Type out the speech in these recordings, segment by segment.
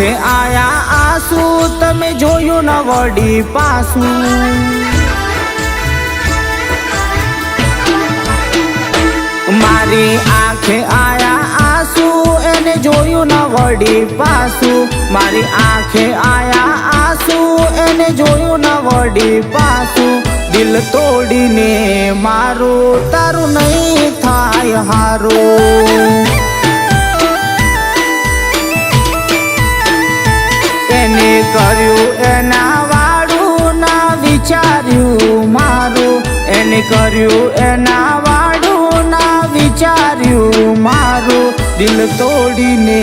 આંખે આયા આસુ, તમે જોયું ન વડી પાસું. મારી આંખે આયા આંસુ, એને જોયું ન વડી પાસું. મારી આંખે આયા આંસુ, એને જોયું ન વડી પાસું. દિલ તોડીને મારું, તારું નહીં થાય હારું. કર્યું, એના વાળું ના વિચાર્યું, મારું દિલ તોડીને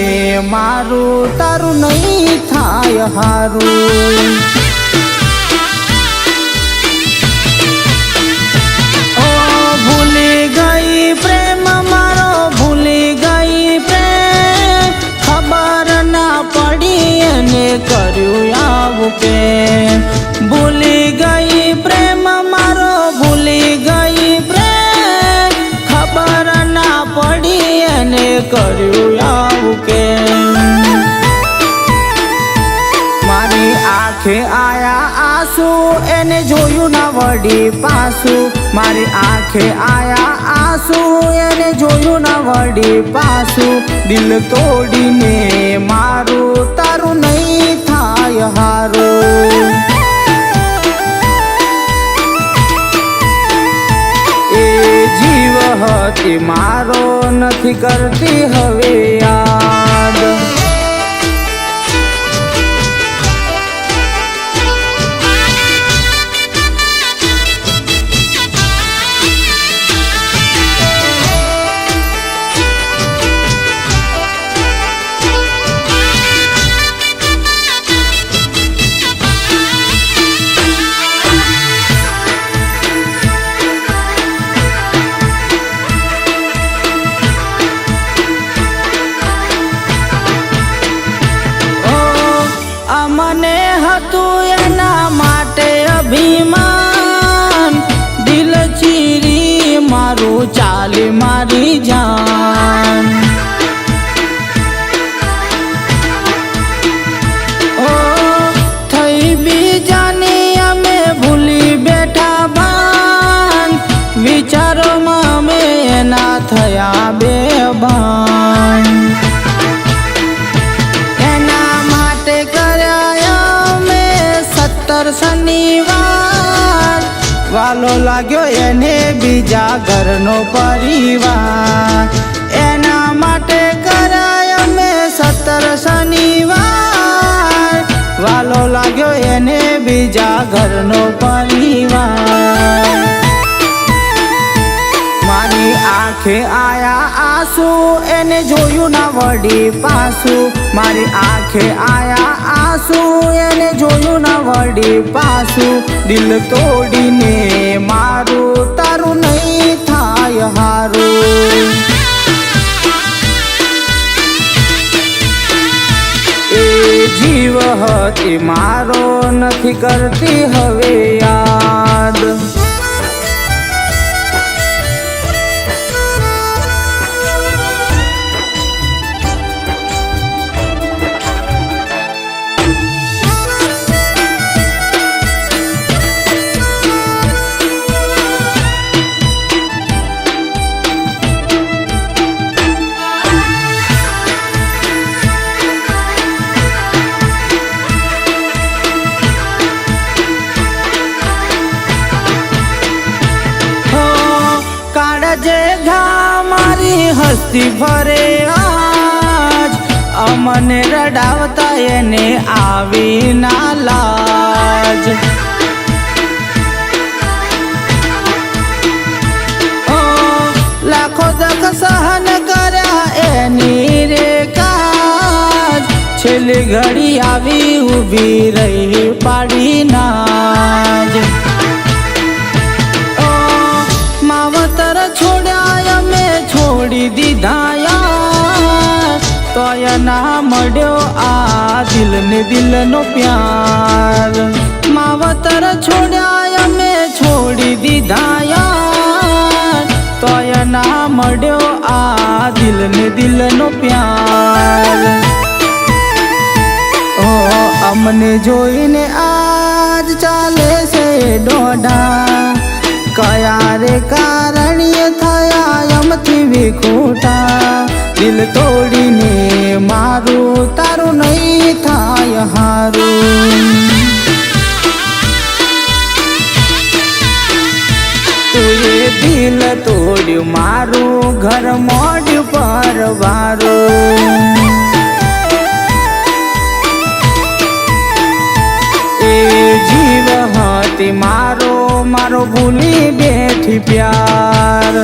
મારું તારું નહીં થાય હારું. ભૂલી ગઈ પ્રેમ ભૂલી ગઈ પ્રેમ, ખબર ના પડી એને કર્યું આવું કે કર્યું આવું કે? મારી આંખે આયા આંસુ, એને જોયું ના વળી પાછું મારી આંખે આયા આંસુ, એને જોયું ના વળી પાછું દિલ તોડીને મારું, તારું નહીં થાય હારું. હતી મારો નથી કરતી હવે યાદ. સત્તર શનિવાર. વાલો લાગ્યો એને બીજા ઘરનો પરિવાર. એના માટે કરાય મેં સત્તર શનિવાર. વાલો લાગ્યો એને બીજા ઘરનો પરિવાર. મારી આંખે આયા આંસુ એને જોયું ના વળી પાસું મારી આંખે આયા આંસુ, એને જોયું ના વળી પાસું દિલ તોડીને મારું તારું નહીં થાય હારું. એ જીવ હતી, મારો નથી કરતી હવે યાદ મારી હસ્તી ફરે આજ. અમને રડાવતા એને આવી ના લાજ. લાખો દખ સહન કર્યા એની રે કાજ છેલ્લી ઘડી આવી ઊભી રહી પાડી મળ્યો આ દિલ ને દિલ નો પ્યાર માવતર છોડ્યા, અમે છોડી દીધા યાર. તોય ના મળ્યો આ દિલ ને દિલ નો પ્યાર. ઓ, અમને જોઈને આજ ચાલે છે દોડા કયા રે કારણીય થયા, એમથી વિખોટા. દિલ તોડીને મારું તારું નહીં થાય હારું. તુએ દિલ તોડ્યું, મારું ઘર મોડ્યું પરવારું એ જીવ હતી મારો મારો ભૂલી બેઠી પ્યાર.